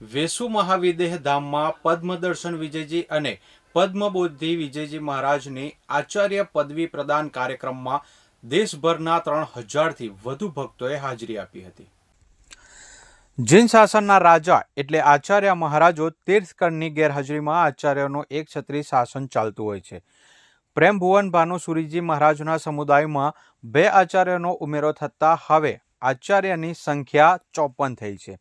વેસુ મહાવિદેહ ધામમાં પદ્મદર્શન વિજયજી અને પદ્મબુદ્ધિ વિજયજી મહારાજની આચાર્ય પદવી પ્રદાન કાર્યક્રમમાં દેશભરના ત્રણ હજારથી વધુ ભક્તોએ હાજરી આપી હતી. જૈન શાસનના રાજા એટલે આચાર્ય મહારાજો તીર્થકરની ગેરહાજરીમાં આચાર્યનું એક છત્રી શાસન ચાલતું હોય છે. પ્રેમ ભુવન ભાનુ સુરીજી મહારાજના સમુદાયમાં બે આચાર્યનો ઉમેરો થતાં હવે આચાર્યની સંખ્યા ચોપન થઈ છે.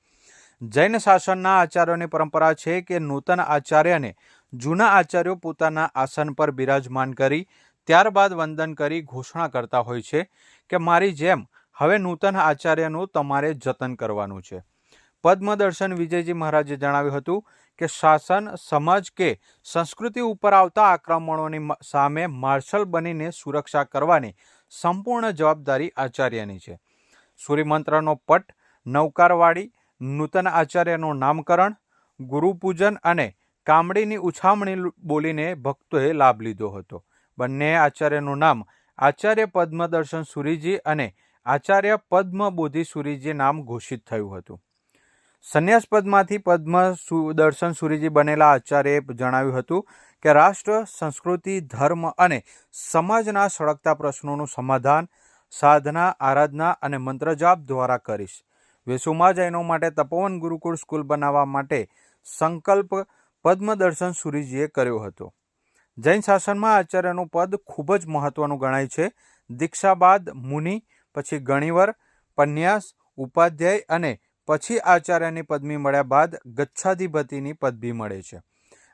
જૈન શાસનના આચાર્યોની પરંપરા છે કે નૂતન આચાર્યને જૂના આચાર્યો પોતાના આસન પર બિરાજમાન કરી, ત્યારબાદ વંદન કરી ઘોષણા કરતા હોય છે કે મારી જેમ હવે નૂતન આચાર્યનું તમારે જતન કરવાનું છે. પદ્મદર્શન વિજયજી મહારાજે જણાવ્યું હતું કે શાસન, સમાજ કે સંસ્કૃતિ ઉપર આવતા આક્રમણોની સામે માર્શલ બનીને સુરક્ષા કરવાની સંપૂર્ણ જવાબદારી આચાર્યની છે. સૂર્યમંત્રનો પટ, નૌકારવાડી નૂતન આચાર્યનું નામકરણ, ગુરુપૂજન અને કામડીની ઉછામણી બોલીને ભક્તોએ લાભ લીધો હતો. બંને આચાર્યનું નામ આચાર્ય પદ્મદર્શન સુરીજી અને આચાર્ય પદ્મબોધિ સુરીજી નામ ઘોષિત થયું હતું. સંન્યાસ પદમાંથી પદ્મ સુદર્શન સુરીજી બનેલા આચાર્યએ જણાવ્યું હતું કે રાષ્ટ્ર, સંસ્કૃતિ, ધર્મ અને સમાજના સળગતા પ્રશ્નોનું સમાધાન, સાધના, આરાધના અને મંત્રજાપ દ્વારા કરીશ. વેસુમાં જૈનો માટે તપોવન ગુરુકુળ સ્કૂલ બનાવવા માટે સંકલ્પ પદ્મદર્શન સુરીજીએ કર્યો હતો. જૈન શાસનમાં આચાર્યનું પદ ખૂબ જ મહત્વનું ગણાય છે. દીક્ષા બાદ મુનિ, પછી ગણિવર, પન્યાસ, ઉપાધ્યાય અને પછી આચાર્યની પદવી મળ્યા બાદ ગચ્છાધિપતિની પદવી મળે છે.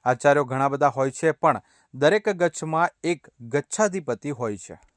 આચાર્યો ઘણા બધા હોય છે, પણ દરેક ગચ્છમાં એક ગચ્છાધિપતિ હોય છે.